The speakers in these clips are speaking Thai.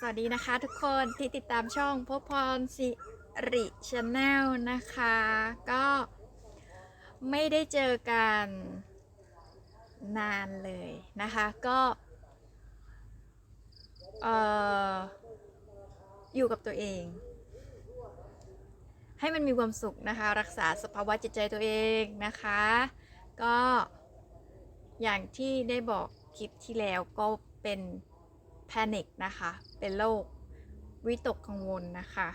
สวัสดีนะคะทุกคนที่ติดตามช่องพบพรสิริชาแนลนะคะ ก็ไม่ได้เจอกันนานเลยนะคะก็เอ่ออยู่กับตัวเอง ให้มันมีความสุขนะคะ รักษาสภาวะจิตใจตัวเองนะคะ ก็อย่างที่ได้บอกคลิปที่แล้วก็เป็น แพนิคนะคะ เป็นโรควิตกกังวลนะคะ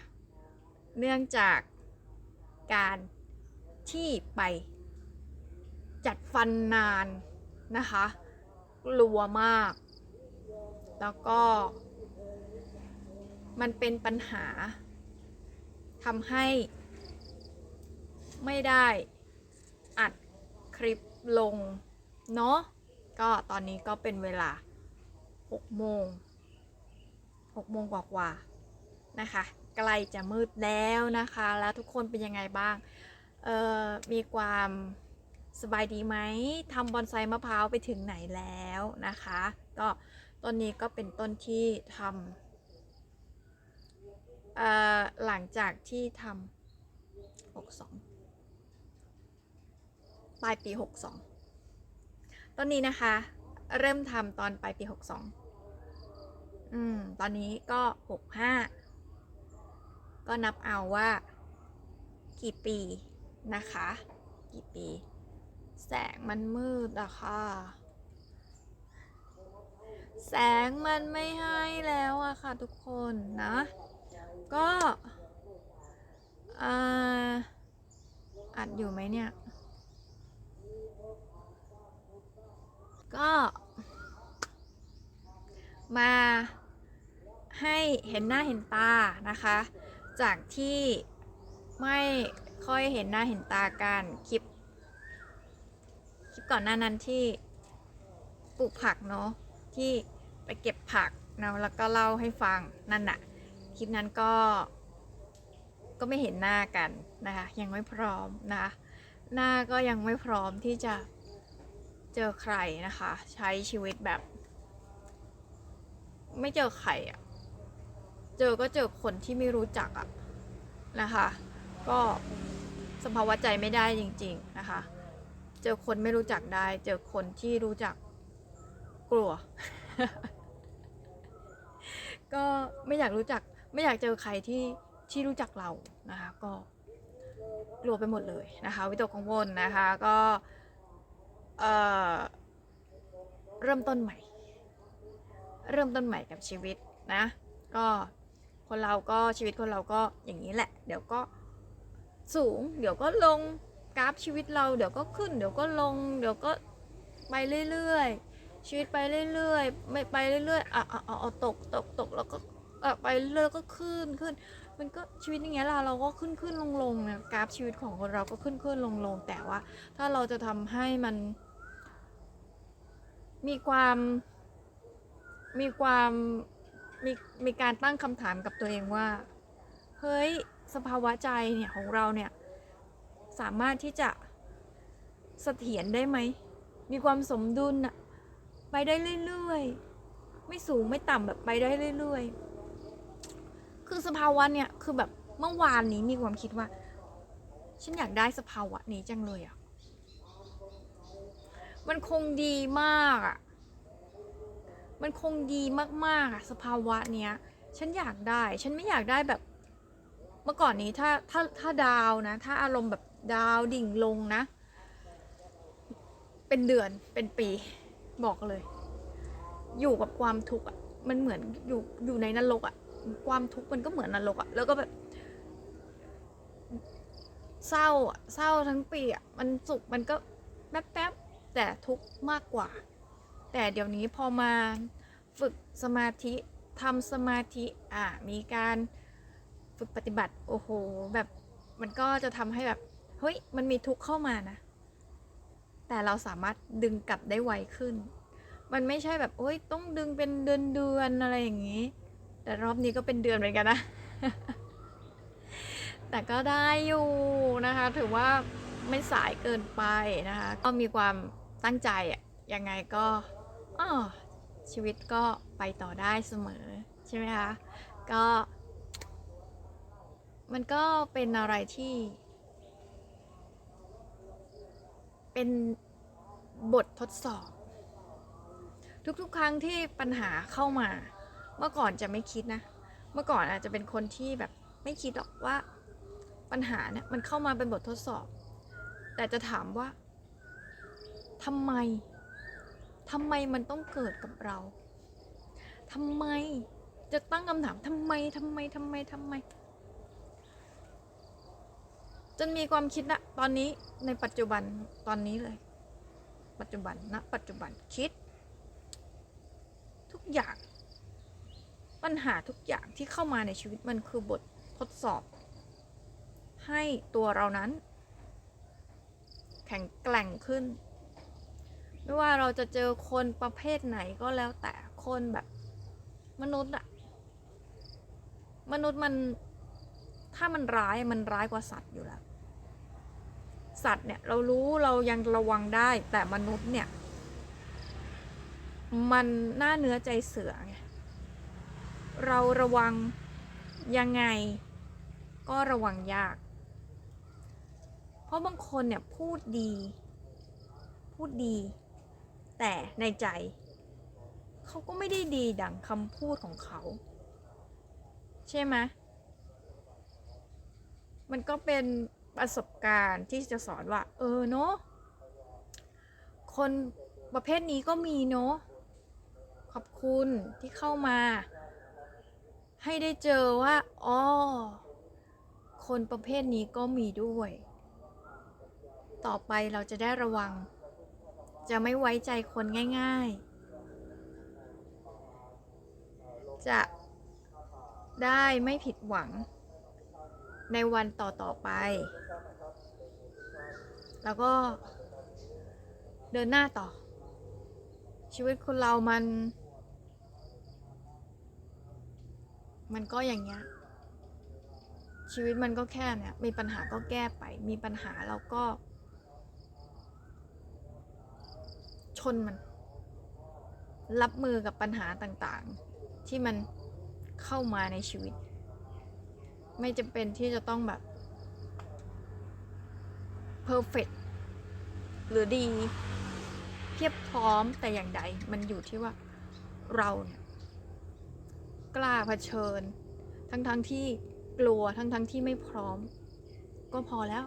เนื่องจากการที่ไปจัดฟันนานนะคะกลัวมาก แล้วก็ มันเป็นปัญหาทำให้ไม่ได้อัดคลิปลง เนาะก็ตอนนี้ก็เป็นเวลา 6 โมง 6 โมงกว่าๆนะคะ ใกล้จะมืดแล้วนะคะ แล้วทุกคนเป็นยังไงบ้าง เอ่อ มีความสบายดีไหมทำบอนไซมะพร้าวไปถึงไหนแล้วนะคะ ก็ต้นนี้ก็เป็นต้นที่ทำหลังจากที่ทำ62 ปลายปี 62 ต้นนี้นะคะ เริ่มทำตอนปลายปี 62 อืม ตอนนี้ก็65ก็นับเอาว่า กี่ปีนะคะ กี่ปี แสงมันมืดอะค่ะ แสงมันไม่ให้แล้วอะค่ะทุกคนนะ ก็อ่าอัดอยู่ไหมเนี่ย ก็ มา ให้เห็นหน้าเห็นตานะคะ จากที่ไม่ค่อยเห็นหน้าเห็นตากันคลิป คลิปก่อนหน้านั้นที่ปลูกผักเนาะที่ไปเก็บผักนะแล้วก็เล่าให้ฟังนั่นน่ะคลิปนั้นก็ก็ไม่เห็นหน้ากันนะคะยังไม่พร้อมนะคะหน้าก็ยังไม่พร้อมที่จะเจอใครนะคะ ใช้ชีวิตแบบ ไม่เจอใครอะ เจอก็เจอคนที่ไม่รู้จักอะนะคะ ก็สภาวะใจไม่ได้จริง ๆนะคะ เจอคนไม่รู้จักได้ เจอคนที่รู้จักกลัว ก็ไม่อยากรู้จัก ไม่อยากเจอใครที่ที่รู้จักเรานะคะ ก็กลัวไปหมดเลยนะคะ วิตกกังวลนะคะก็เออเริ่มต้นใหม่ เริ่มต้นใหม่กับชีวิตนะ ก็ คนเราก็ชีวิตคนเราก็อย่างนี้แหละ เดี๋ยวก็สูง เดี๋ยวก็ลงกราฟชีวิตเราเดี๋ยวก็ขึ้น เดี๋ยวก็ลง เดี๋ยวก็ไปเรื่อยๆชีวิตไปเรื่อยๆไม่ไปเรื่อยๆอะอะอะตกตกตกแล้วก็อะไปเรื่อยๆก็ขึ้นขึ้น มันก็ชีวิตอย่างเงี้ยล่ะเราก็ขึ้นขึ้นลงลงนะกราฟชีวิตของคนเราก็ขึ้นขึ้นลงลงแต่ว่า ถ้าเราจะทำให้มัน มีความมีความ มีมีการตั้งคำถามกับตัวเองว่า เฮ้ย สภาวะใจเนี่ยของเราเนี่ย สามารถที่จะเสถียรได้ไหม มีความสมดุลอะไปได้เรื่อยๆ ไม่สูงไม่ต่ำแบบไปได้เรื่อยๆ คือสภาวะเนี่ยคือแบบเมื่อวานนี้มีความคิดว่า ฉันอยากได้สภาวะนี้จังเลยอะมันคงดีมากอะ มันคงดีมากๆอะสภาวะเนี้ย ฉันอยากได้ ฉันไม่อยากได้แบบ เมื่อก่อนนี้ถ้าถ้าถ้าดาวนะ ถ้าอารมณ์แบบดาวดิ่งลงนะ เป็นเดือนเป็นปีบอกเลย อยู่กับความทุกข์อะมันเหมือนอยู่อยู่ในนรกอะความทุกข์มันก็เหมือนนรกอะแล้วก็แบบเศร้าอะเศร้าทั้งปีอะมันสุขมันก็แป๊บแป๊บๆแต่ทุกข์มากกว่า แต่เดี๋ยวนี้พอมา ฝึกสมาธิทำสมาธิอะมีการฝึกปฏิบัติโอ้โห แบบมันก็จะทำให้แบบเฮ้ยมันมีทุกข์เข้ามานะ แต่เราสามารถดึงกลับได้ไวขึ้น มันไม่ใช่แบบโอ้ยต้องดึงเป็นเดือนเดือนอะไรอย่างนี้ แต่รอบนี้ก็เป็นเดือนเหมือนกันนะ แต่ก็ได้อยู่นะคะ ถือว่าไม่สายเกินไปนะคะ ก็มีความตั้งใจอะยังไงก็อ้อ ชีวิตก็ไปต่อได้เสมอ ใช่ไหมคะ ก็ มันก็เป็นอะไรที่ เป็นบททดสอบ ทุกๆ ครั้งที่ปัญหาเข้ามา เมื่อก่อนจะไม่คิดนะ เมื่อก่อนอาจจะเป็นคนที่แบบไม่คิดหรอกว่าปัญหาเนี่ยมันเข้ามาเป็นบททดสอบ แต่จะถามว่าทำไม ทำไมมันต้องเกิดกับเราทำไมจะตั้งคำถามทำไมทำไมทำไมทำไม จนมีความคิดนะตอนนี้ในปัจจุบันตอนนี้เลย ปัจจุบันณปัจจุบันคิด ทุกอย่างปัญหาทุกอย่างที่เข้ามาในชีวิตมันคือบททดสอบ ให้ตัวเรานั้น แข็งแกร่งขึ้น ไม่ว่าเราจะเจอคนประเภทไหนก็แล้วแต่คนแบบมนุษย์อะมนุษย์มันถ้ามันร้ายมันร้ายกว่าสัตว์อยู่แล้ว สัตว์เนี่ยเรารู้เรายังระวังได้แต่มนุษย์เนี่ย มันหน้าเนื้อใจเสือไงเราระวังยังไงก็ระวังยาก เพราะบางคนเนี่ยพูดดี พูดดี แต่ในใจ เขาก็ไม่ได้ดีดังคำพูดของเขา ใช่ไหมมันก็เป็นประสบการณ์ที่จะสอนว่า เออเนาะคนประเภทนี้ก็มีเนาะขอบคุณที่เข้ามา ให้ได้เจอว่าอ๋อคนประเภทนี้ก็มีด้วย ต่อไปเราจะได้ระวัง จะไม่ไว้ใจคนง่าย ๆ จะได้ไม่ผิดหวังในวันต่อ ๆ ไป แล้วก็เดินหน้าต่อ ชีวิตคนเรามัน มันก็อย่างเงี้ย ชีวิตมันก็แค่เนี่ยมีปัญหาก็แก้ไป มีปัญหาเราก็ ช นมัน รับมือกับปัญหาต่างๆ ที่มันเข้ามาในชีวิต ไม่จำเป็นที่จะต้องแบบ perfect หรือดี เพียบพร้อมแต่อย่างใดมันอยู่ที่ว่าเราเนี่ยกล้าเผชิญ ทั้งๆทที่กลัวทั้งๆทที่ไม่พร้อม ก็พอแล้ว